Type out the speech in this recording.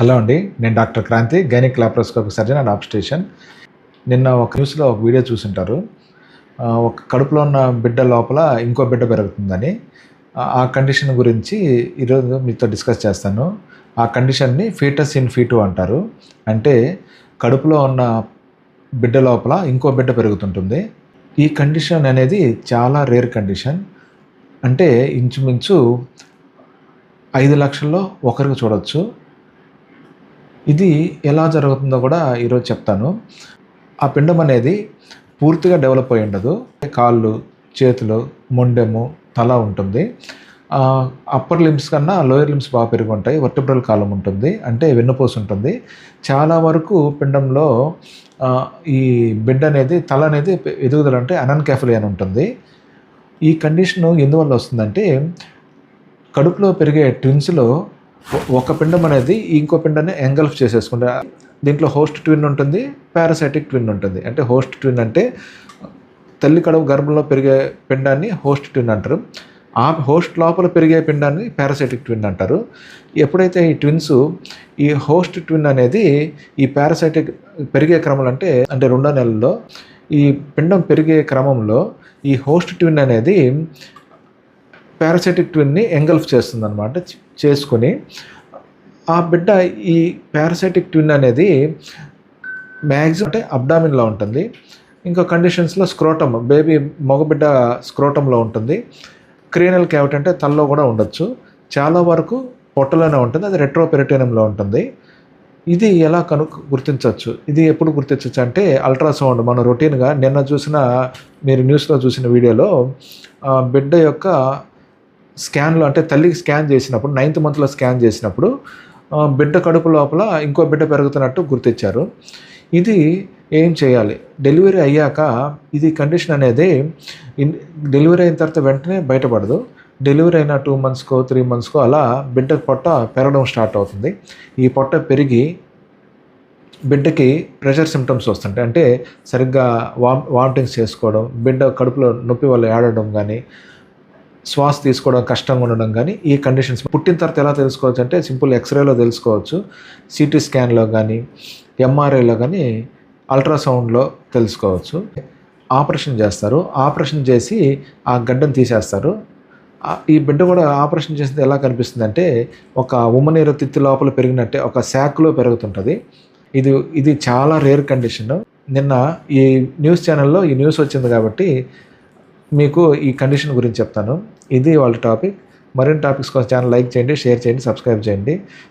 Hello అండి నేను doctor Kranthi gynaec laparoscopic surgeon and obstetrician నిన్న ఒక న్యూస్లో ఒక వీడియో చూసింటారు. ఒక కడుపులో ఉన్న బిడ్డ లోపల ఇంకో బిడ్డ పెరుగుతుందని. ఆ- ఆ కండిషన్ గురించి ఈరోజు మీతో డిస్కస్ చేస్తాను. ఆ కండిషన్ని ఫీటస్ ఇన్ ఫీటు అంటారు. అంటే కడుపులో ఉన్న బిడ్డ లోపల ఇంకో బిడ్డ పెరుగుతుంటుంది. ఈ కండిషన్ అనేది చాలా రేర్ కండిషన్. అంటే ఇంచుమించు ఐదు లక్షల్లో ఒకరికి చూడొచ్చు. ఇది ఎలా జరుగుతుందో కూడా ఈరోజు చెప్తాను. ఆ పిండం అనేది పూర్తిగా డెవలప్ అయి ఉండదు. కాళ్ళు చేతులు మొండెము తల ఉంటుంది. అప్పర్ లిమ్స్ కన్నా లోయర్ లిమ్స్ బాగా పెరిగి ఉంటాయి వర్టిబ్రల్ కాలం ఉంటుంది. అంటే వెన్నుపోసు ఉంటుంది. చాలా వరకు పిండంలో ఈ బిడ్డ అనేది తల అనేది ఎదుగుదల అంటే అనన్కాఫలి అని ఉంటుంది. ఈ కండిషన్ ఎందువల్ల వస్తుందంటే కడుపులో పెరిగే ట్విన్స్లో ఒక పిండం అనేది ఇంకో పిండాన్ని ఎంగల్ఫ్ చేసేసుకుంటే దీంట్లో హోస్ట్ ట్విన్ ఉంటుంది పారాసైటిక్ ట్విన్ ఉంటుంది. అంటే హోస్ట్ ట్విన్ అంటే తల్లి కడుపు గర్భంలో పెరిగే పిండాన్ని హోస్ట్ ట్విన్ అంటారు. ఆ హోస్ట్ లోపల పెరిగే పిండాన్ని పారాసైటిక్ ట్విన్ అంటారు. ఎప్పుడైతే ఈ ట్విన్స్ ఈ హోస్ట్ ట్విన్ అనేది ఈ పారాసైటిక్ పెరిగే క్రమంలో అంటే అంటే రెండో నెలల్లో ఈ పిండం పెరిగే క్రమంలో ఈ హోస్ట్ ట్విన్ అనేది పారాసైటిక్ ట్విన్ని ఎంగల్ఫ్ చేస్తుంది అనమాట చేసుకొని ఆ బిడ్డ ఈ పారాసైటిక్ ట్విన్ అనేది మ్యాక్సిమం అంటే అబ్డామిన్లో ఉంటుంది. ఇంకా కండిషన్స్లో స్క్రోటమ్ బేబీ మగబిడ్డ స్క్రోటంలో ఉంటుంది. క్రీనల్ క్యావిటీ అంటే తల్లో కూడా ఉండొచ్చు. చాలా వరకు పొట్టలోనే ఉంటుంది. అది రెట్రోపెరిటేనియంలో ఉంటుంది. ఇది ఎలా కను గుర్తించవచ్చు? ఇది ఎప్పుడు గుర్తించవచ్చు అంటే అల్ట్రాసౌండ్ మనం రొటీన్గా నిన్న చూసిన మీరు న్యూస్లో చూసిన వీడియోలో ఆ, బిడ్డ యొక్క స్కాన్లో అంటే తల్లికి స్కాన్ చేసినప్పుడు నైన్త్ మంత్లో స్కాన్ చేసినప్పుడు బిడ్డ కడుపు లోపల ఇంకో బిడ్డ పెరుగుతున్నట్టు గుర్తించారు ఇది ఏం చేయాలి? డెలివరీ అయ్యాక ఇది కండిషన్ అనేది డెలివరీ అయిన తర్వాత వెంటనే బయటపడదు. డెలివరీ అయిన టూ మంత్స్కో త్రీ మంత్స్కో అలా బిడ్డ పొట్ట పెరగడం స్టార్ట్ అవుతుంది. ఈ పొట్ట పెరిగి బిడ్డకి ప్రెషర్ సిమ్టమ్స్ వస్తుంటాయి. అంటే సరిగ్గా వామ్ వామిటింగ్స్ చేసుకోవడం బిడ్డ కడుపులో నొప్పి వల్ల ఏడడం కానీ శ్వాస తీసుకోవడం కష్టంగా ఉండడం కానీ ఈ కండిషన్స్ పుట్టిన తర్వాత ఎలా తెలుసుకోవచ్చు అంటే సింపుల్ ఎక్స్రేలో తెలుసుకోవచ్చు. సిటీ స్కాన్లో కానీ ఎంఆర్ఐలో కానీ అల్ట్రాసౌండ్లో తెలుసుకోవచ్చు. ఆపరేషన్ చేస్తారు. ఆపరేషన్ చేసి ఆ గడ్డను తీసేస్తారు. ఈ బిడ్డ కూడా ఆపరేషన్ చేసింది ఎలా కనిపిస్తుంది అంటే ఒక ఉమ్మనీరు తిత్తి లోపల పెరిగినట్టే ఒక శాక్లో పెరుగుతుంటుంది. ఇది ఇది చాలా రేర్ కండిషన్. నిన్న ఈ న్యూస్ ఛానల్లో ఈ న్యూస్ వచ్చింది కాబట్టి మీకు ఈ కండిషన్ గురించి చెప్తాను. ఇది వాళ్ళ టాపిక్ మరిన్ని టాపిక్స్ కోసం ఛానల్ లైక్ చేయండి షేర్ చేయండి సబ్స్క్రైబ్ చేయండి.